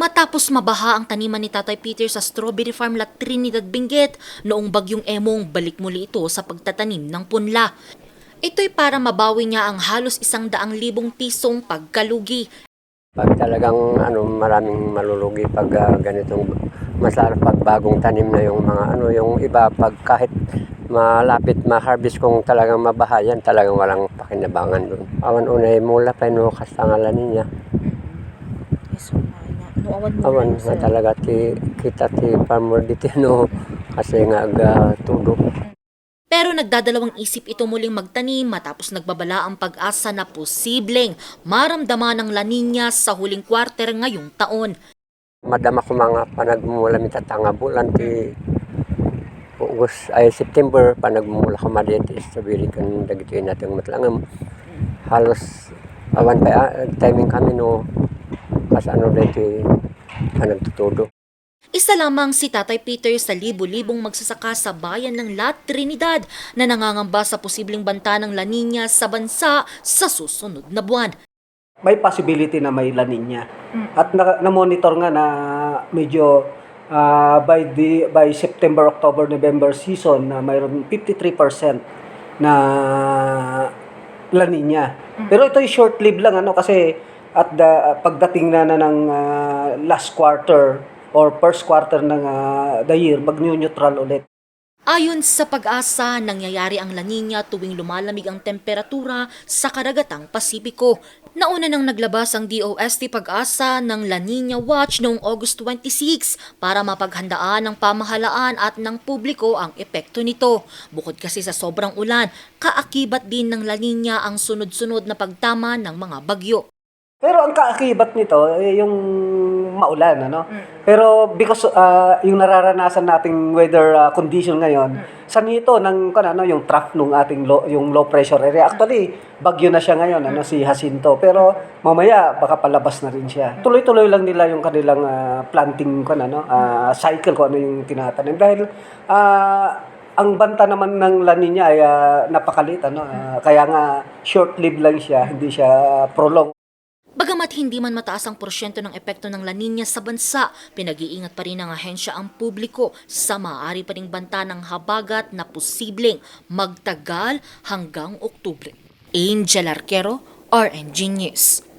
Matapos mabaha ang taniman ni Tatay Peter sa strawberry farm La Trinidad Benguet, noong bagyong Emong balik muli ito sa pagtatanim ng punla. Ito'y para mabawi niya ang halos isang daang libong pisong pagkalugi. Pag talagang ano, maraming malulugi pag ah, ganitong mas lalo pag bagong tanim na yung mga ano, yung iba pag kahit malapit ma-harvest kung talagang mabahayan, talagang walang pakinabangan doon. Awan unay mula pa no kastangalan niya. Awan nga talaga ti kita ti farmer dito no kasi nga aga tudo. Pero nagdadalawang isip ito muling magtanim matapos nagbabala ang pag-asa na posibleng maramdaman ng La Nina sa huling quarter ngayong taon. Madama ko mga panagmula mitatanga bulan ti August ay September panagmula ko madiyan ti strawberry kan dagito natin matlangam. Halos awan pa ah, timing kami no kas ano dito panagtutudo. Isa lamang si Tatay Peter sa libo-libong magsasaka sa bayan ng La Trinidad na nangangamba sa posibleng banta ng La Nina sa bansa sa susunod na buwan. may possibility na may La Nina. At na, na-monitor nga na medyo ah, by the by September, October, November season na mayroon 53% na La Nina. Pero ito short-lived lang ano kasi at the pagdating na, na ng ah, last quarter or first quarter ng ah, the year, mag-neutral ulit. Ayon sa pag-asa, nangyayari ang La Nina tuwing lumalamig ang temperatura sa karagatang Pasipiko. Nauna nang naglabas ang DOST pag-asa ng La Nina Watch noong August 26 para mapaghandaan ng pamahalaan at ng publiko ang epekto nito. Bukod kasi sa sobrang ulan, kaakibat din ng La Nina ang sunod-sunod na pagtama ng mga bagyo. Pero ang kaakibat nito, eh, yung maulan, ano? Pero because ah, yung nararanasan nating weather ah, condition ngayon, sa nito ng kan ano yung trough nung ating low, yung low pressure area. Actually, bagyo na siya ngayon, ano si Jacinto. Pero mamaya baka palabas na rin siya. Tuloy-tuloy lang nila yung kanilang ah, planting kan ano, ah, cycle ko ano yung tinatanim dahil ah, ang banta naman ng La Nina ay ah, napakalit ano, ah, kaya nga short-lived lang siya, hindi siya prolong. Bagamat hindi man mataas ang porsyento ng epekto ng La Nina sa bansa, pinag-iingat pa rin ng ahensya ang publiko sa maaari pa ring banta ng habagat na posibleng magtagal hanggang Oktubre. Angel Arquero, RNG News.